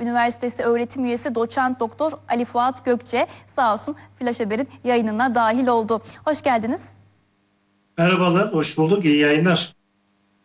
Üniversitesi öğretim üyesi doçent doktor Ali Fuat Gökçe sağ olsun Flash Haber'in yayınına dahil oldu. Hoş geldiniz. Merhabalar, hoş bulduk. İyi yayınlar.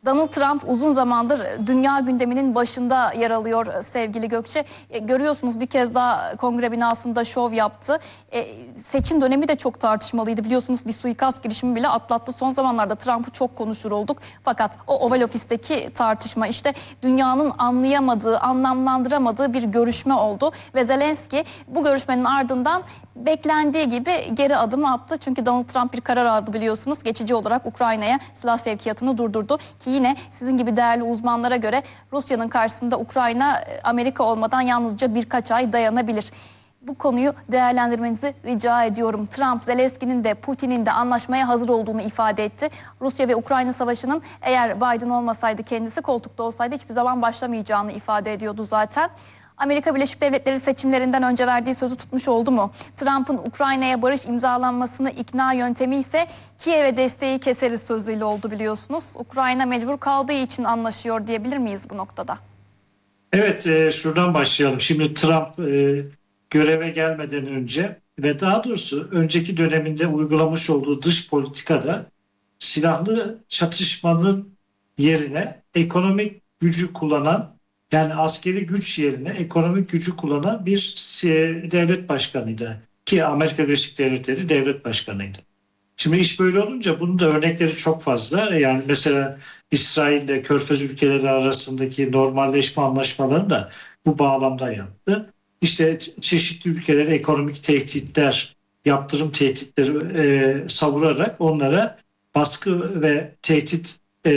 Donald Trump uzun zamandır dünya gündeminin başında yer alıyor sevgili Gökçe. E, görüyorsunuz bir kez daha kongre binasında şov yaptı. E, seçim dönemi de çok tartışmalıydı. Biliyorsunuz bir suikast girişimi bile atlattı. Son zamanlarda Trump'ı çok konuşur olduk. Fakat o Oval Ofis'teki tartışma işte dünyanın anlayamadığı, anlamlandıramadığı bir görüşme oldu. Ve Zelenski bu görüşmenin ardından beklendiği gibi geri adım attı. Çünkü Donald Trump bir karar aldı biliyorsunuz. Geçici olarak Ukrayna'ya silah sevkiyatını durdurdu. Ki yine sizin gibi değerli uzmanlara göre Rusya'nın karşısında Ukrayna e, Amerika olmadan yalnızca birkaç ay dayanabilir. Bu konuyu değerlendirmenizi rica ediyorum. Trump, Zelenski'nin de Putin'in de anlaşmaya hazır olduğunu ifade etti. Rusya ve Ukrayna savaşının eğer Biden olmasaydı kendisi koltukta olsaydı hiçbir zaman başlamayacağını ifade ediyordu zaten. Amerika Birleşik Devletleri seçimlerinden önce verdiği sözü tutmuş oldu mu? Trump'ın Ukrayna'ya barış imzalanmasını ikna yöntemi ise Kiev'e desteği keseriz sözüyle oldu biliyorsunuz. Ukrayna mecbur kaldığı için anlaşıyor diyebilir miyiz bu noktada? Evet, e, şuradan başlayalım. Şimdi Trump e, göreve gelmeden önce ve daha doğrusu önceki döneminde uygulamış olduğu dış politikada silahlı çatışmanın yerine ekonomik gücü kullanan yani askeri güç yerine ekonomik gücü kullanan bir devlet başkanıydı. Ki Amerika Birleşik Devletleri devlet başkanıydı. Şimdi iş böyle olunca bunun da örnekleri çok fazla. Yani mesela İsrail'de Körfez ülkeleri arasındaki normalleşme anlaşmalarını da bu bağlamda yaptı. İşte çeşitli ülkelere ekonomik tehditler, yaptırım tehditleri e, savurarak onlara baskı ve tehdit e,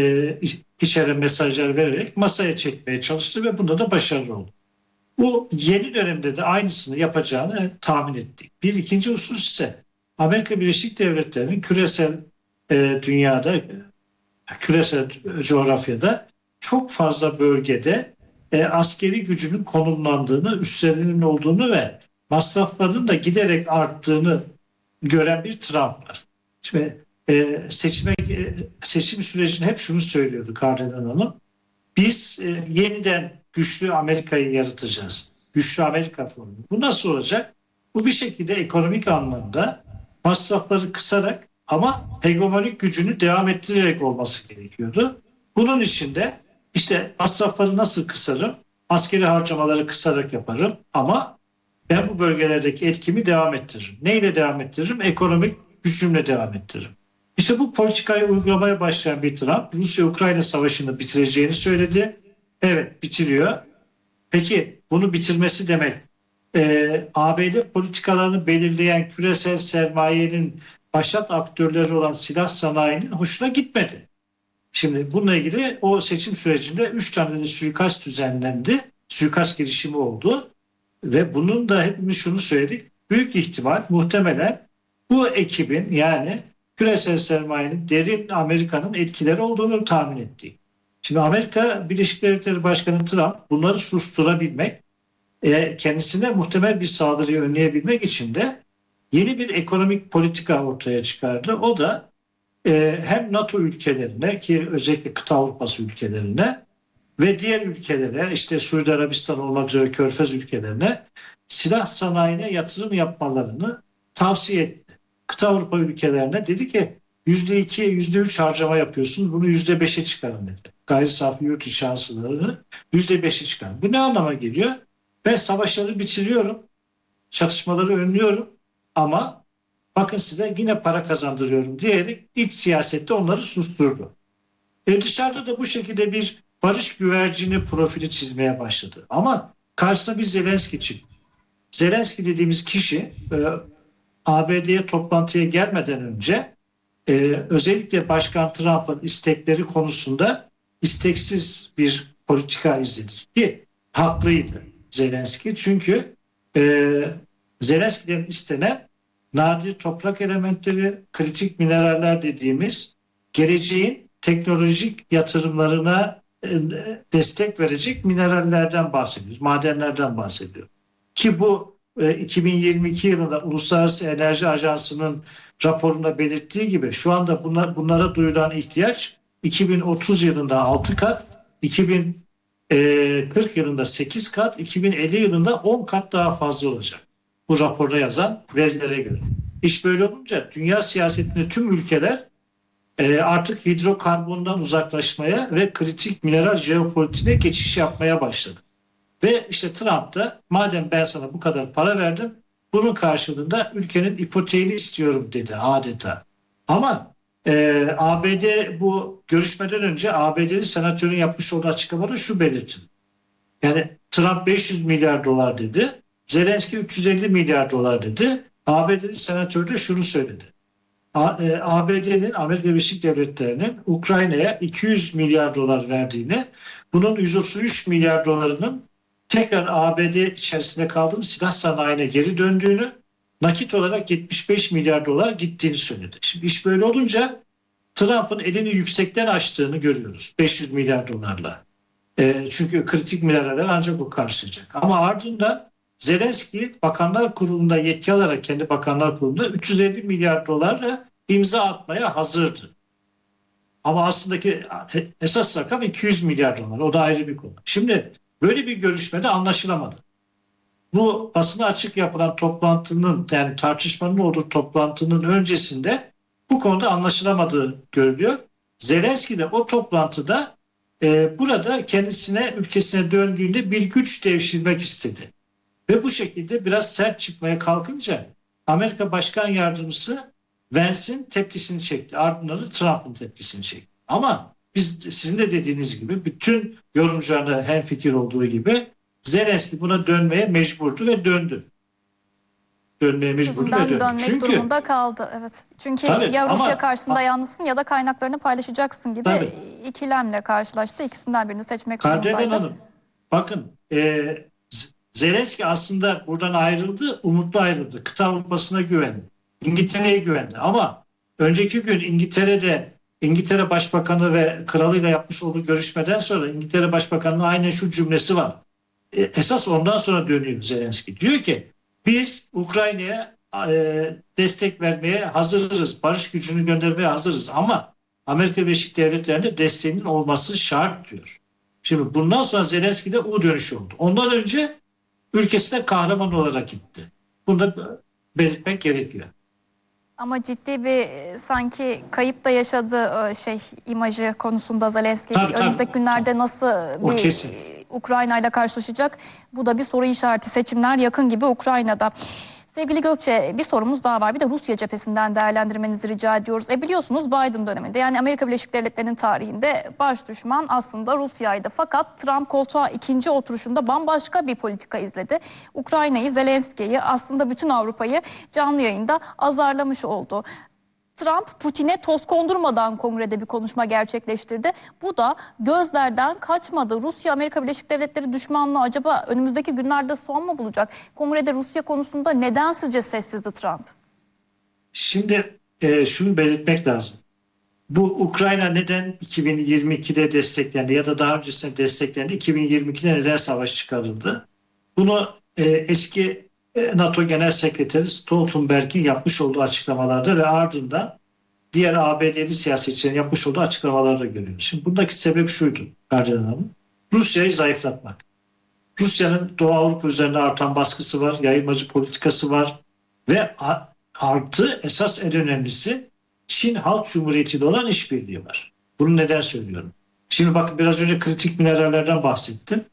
içeren mesajlar vererek masaya çekmeye çalıştı ve bunda da başarılı oldu. Bu yeni dönemde de aynısını yapacağını tahmin ettik. Bir ikinci husus ise Amerika Birleşik Devletleri'nin küresel e, dünyada, küresel coğrafyada çok fazla bölgede e, askeri gücünün konumlandığını, üslerinin olduğunu ve masraflarının da giderek arttığını gören bir Trump var. Şimdi e, seçime e, seçim sürecinde hep şunu söylüyordu Kardinal Hanım. Biz e, yeniden güçlü Amerika'yı yaratacağız. Güçlü Amerika formu. Bu nasıl olacak? Bu bir şekilde ekonomik anlamda masrafları kısarak ama hegemonik gücünü devam ettirerek olması gerekiyordu. Bunun için de işte masrafları nasıl kısarım? Askeri harcamaları kısarak yaparım ama ben bu bölgelerdeki etkimi devam ettiririm. Neyle devam ettiririm? Ekonomik gücümle devam ettiririm. İşte bu politikayı uygulamaya başlayan bir Trump Rusya-Ukrayna savaşını bitireceğini söyledi. Evet bitiriyor. Peki bunu bitirmesi demek e, ABD politikalarını belirleyen küresel sermayenin başat aktörleri olan silah sanayinin hoşuna gitmedi. Şimdi bununla ilgili o seçim sürecinde 3 tane de suikast düzenlendi. Suikast girişimi oldu. Ve bunun da hepimiz şunu söyledik. Büyük ihtimal muhtemelen bu ekibin yani küresel sermayenin derin Amerika'nın etkileri olduğunu tahmin ettik. Şimdi Amerika Birleşik Devletleri Başkanı Trump bunları susturabilmek, e, kendisine muhtemel bir saldırıyı önleyebilmek için de yeni bir ekonomik politika ortaya çıkardı. O da e, hem NATO ülkelerine ki özellikle kıta Avrupası ülkelerine ve diğer ülkelere işte Suudi Arabistan olmak üzere Körfez ülkelerine silah sanayine yatırım yapmalarını tavsiye etti. Kıta Avrupa ülkelerine dedi ki yüzde iki, yüzde üç harcama yapıyorsunuz. Bunu yüzde beşe çıkarın dedi. Gayri safi yurt içi hasılaları yüzde beşe çıkarın. Bu ne anlama geliyor? Ben savaşları bitiriyorum. Çatışmaları önlüyorum. Ama bakın size yine para kazandırıyorum diyerek iç siyasette onları susturdu. E dışarıda da bu şekilde bir barış güvercini profili çizmeye başladı. Ama karşısına bir Zelenski çıktı. Zelenski dediğimiz kişi e, ABD'ye toplantıya gelmeden önce e, özellikle Başkan Trump'ın istekleri konusunda isteksiz bir politika izledi. Ki haklıydı Zelenski. Çünkü e, Zelenski'den istenen nadir toprak elementleri, kritik mineraller dediğimiz geleceğin teknolojik yatırımlarına e, destek verecek minerallerden bahsediyoruz, madenlerden bahsediyor. Ki bu 2022 yılında Uluslararası Enerji Ajansı'nın raporunda belirttiği gibi şu anda bunlar, bunlara duyulan ihtiyaç 2030 yılında 6 kat, e, 40 yılında 8 kat, 2050 yılında 10 kat daha fazla olacak. Bu raporda yazan verilere göre. İş böyle olunca dünya siyasetinde tüm ülkeler e, artık hidrokarbondan uzaklaşmaya ve kritik mineral jeopolitiğine geçiş yapmaya başladı. Ve işte Trump da madem ben sana bu kadar para verdim bunun karşılığında ülkenin ipoteğini istiyorum dedi adeta. Ama e, ABD bu görüşmeden önce ABD'li senatörün yapmış olduğu açıklamada şu belirtildi. Yani Trump 500 milyar dolar dedi. Zelenski 350 milyar dolar dedi. ABD'li senatör de şunu söyledi. e, ABD'nin Amerika Birleşik Devletleri'nin Ukrayna'ya 200 milyar dolar verdiğini, bunun 133 milyar dolarının tekrar ABD içerisinde kaldığını silah sanayine geri döndüğünü, nakit olarak 75 milyar dolar gittiğini söyledi. Şimdi iş böyle olunca Trump'ın elini yüksekten açtığını görüyoruz 500 milyar dolarla. E, çünkü kritik mineraller ancak bu karşılayacak. Ama ardından Zelenski Bakanlar Kurulu'nda yetki alarak kendi Bakanlar Kurulu'nda 350 milyar dolarla imza atmaya hazırdı. Ama aslındaki esas rakam 200 milyar dolar. O da ayrı bir konu. Şimdi böyle bir görüşmede anlaşılamadı. Bu basına açık yapılan toplantının yani tartışmanın olduğu toplantının öncesinde bu konuda anlaşılamadığı görülüyor. Zelenski de o toplantıda e, burada kendisine ülkesine döndüğünde bir güç devşirmek istedi. Ve bu şekilde biraz sert çıkmaya kalkınca Amerika Başkan Yardımcısı Vance'in tepkisini çekti. Ardından da Trump'ın tepkisini çekti. Ama biz sizin de dediğiniz gibi bütün yorumcularda hem fikir olduğu gibi Zelenski buna dönmeye mecburdu ve döndü. Dönmeye mecburdu ve döndü. dönmek Çünkü durumunda kaldı. Evet. Çünkü Tabii, ya Rusya ama- karşısında yalnızsın ya da kaynaklarını paylaşacaksın gibi Tabii. ikilemle karşılaştı. İkisinden birini seçmek Kardelen durumundaydı. Hanım bakın e, Zelenski aslında buradan ayrıldı, umutlu ayrıldı. Kıta Avrupa'sına güvendi. İngiltere'ye güvendi. Ama önceki gün İngiltere'de İngiltere Başbakanı ve kralıyla yapmış olduğu görüşmeden sonra İngiltere Başbakanı'nın aynen şu cümlesi var. E, esas ondan sonra dönüyor Zelenski. Diyor ki biz Ukrayna'ya e, destek vermeye hazırız. Barış gücünü göndermeye hazırız. Ama Amerika Birleşik Devletleri'nde desteğinin olması şart diyor. Şimdi bundan sonra Zelenski de U dönüşü oldu. Ondan önce ülkesine kahraman olarak gitti. Bunu da belirtmek gerekiyor. Ama ciddi bir e, sanki kayıp da yaşadığı e, şey imajı konusunda Zelenski Tabii, tabii. önümüzdeki günlerde nasıl O bir kesin. e, Ukrayna ile karşılaşacak? Bu da bir soru işareti. Seçimler yakın gibi Ukrayna'da. Sevgili Gökçe bir sorumuz daha var. Bir de Rusya cephesinden değerlendirmenizi rica ediyoruz. E biliyorsunuz Biden döneminde yani Amerika Birleşik Devletleri'nin tarihinde baş düşman aslında Rusya'ydı. Fakat Trump koltuğa ikinci oturuşunda bambaşka bir politika izledi. Ukrayna'yı, Zelenski'yi aslında bütün Avrupa'yı canlı yayında azarlamış oldu. Trump Putin'e toz kondurmadan kongrede bir konuşma gerçekleştirdi. Bu da gözlerden kaçmadı. Rusya Amerika Birleşik Devletleri düşmanlığı acaba önümüzdeki günlerde son mu bulacak? Kongrede Rusya konusunda neden sizce sessizdi Trump? Şimdi e, şunu belirtmek lazım. Bu Ukrayna neden 2022'de desteklendi ya da daha öncesinde desteklendi? 2022'de neden savaş çıkarıldı? Bunu e, eski NATO Genel Sekreteri Stoltenberg'in yapmış olduğu açıklamalarda ve ardından diğer ABD'li siyasetçilerin yapmış olduğu açıklamalarda görüyoruz. Şimdi buradaki sebep şuydu Kardinal Hanım. Rusya'yı zayıflatmak. Rusya'nın Doğu Avrupa üzerinde artan baskısı var, yayılmacı politikası var ve artı esas en önemlisi Çin Halk Cumhuriyeti ile olan işbirliği var. Bunu neden söylüyorum? Şimdi bakın biraz önce kritik minerallerden bahsettim.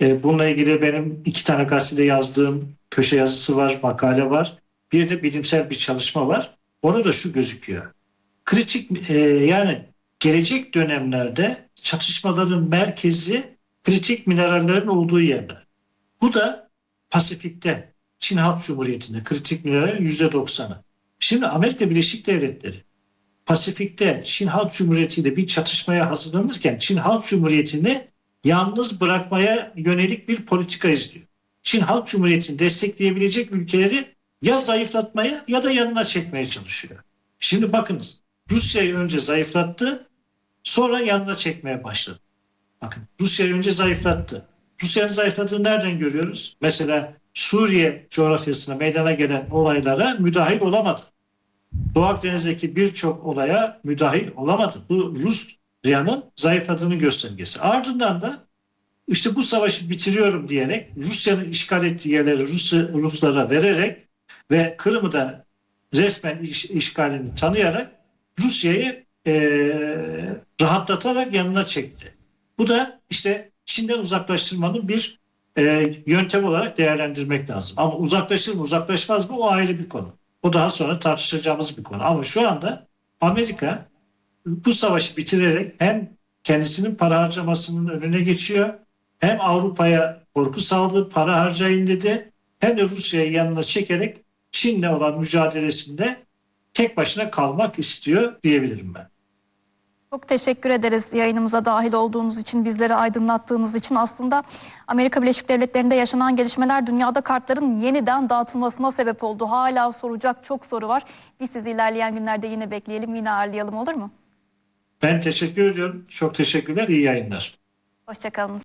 E, bununla ilgili benim iki tane gazetede yazdığım köşe yazısı var, makale var. Bir de bilimsel bir çalışma var. Orada da şu gözüküyor. Kritik e, yani gelecek dönemlerde çatışmaların merkezi kritik minerallerin olduğu yerler. Bu da Pasifik'te Çin Halk Cumhuriyeti'nde kritik mineralin %90'ı. Şimdi Amerika Birleşik Devletleri Pasifik'te Çin Halk Cumhuriyeti ile bir çatışmaya hazırlanırken Çin Halk Cumhuriyeti'ni yalnız bırakmaya yönelik bir politika izliyor. Çin Halk Cumhuriyeti'ni destekleyebilecek ülkeleri ya zayıflatmaya ya da yanına çekmeye çalışıyor. Şimdi bakınız Rusya'yı önce zayıflattı sonra yanına çekmeye başladı. Bakın Rusya'yı önce zayıflattı. Rusya'nın zayıfladığını nereden görüyoruz? Mesela Suriye coğrafyasına meydana gelen olaylara müdahil olamadı. Doğu Akdeniz'deki birçok olaya müdahil olamadı. Bu Rusya'nın zayıfladığının göstergesi. Ardından da işte bu savaşı bitiriyorum diyerek Rusya'nın işgal ettiği yerleri Rusya, Ruslara vererek ve Kırım'ı da resmen iş- işgalini tanıyarak Rusya'yı eee, rahatlatarak yanına çekti. Bu da işte Çin'den uzaklaştırmanın bir eee, yöntem olarak değerlendirmek lazım. Ama uzaklaşır mı uzaklaşmaz mı o ayrı bir konu. O daha sonra tartışacağımız bir konu. Ama şu anda Amerika bu savaşı bitirerek hem kendisinin para harcamasının önüne geçiyor hem Avrupa'ya korku saldı, para harcayın dedi hem de Rusya'yı yanına çekerek Çin'le olan mücadelesinde tek başına kalmak istiyor diyebilirim ben. Çok teşekkür ederiz yayınımıza dahil olduğunuz için, bizleri aydınlattığınız için. Aslında Amerika Birleşik Devletleri'nde yaşanan gelişmeler dünyada kartların yeniden dağıtılmasına sebep oldu. Hala soracak çok soru var. Biz sizi ilerleyen günlerde yine bekleyelim, yine ağırlayalım olur mu? Ben teşekkür ediyorum. Çok teşekkürler. İyi yayınlar. Hoşçakalın.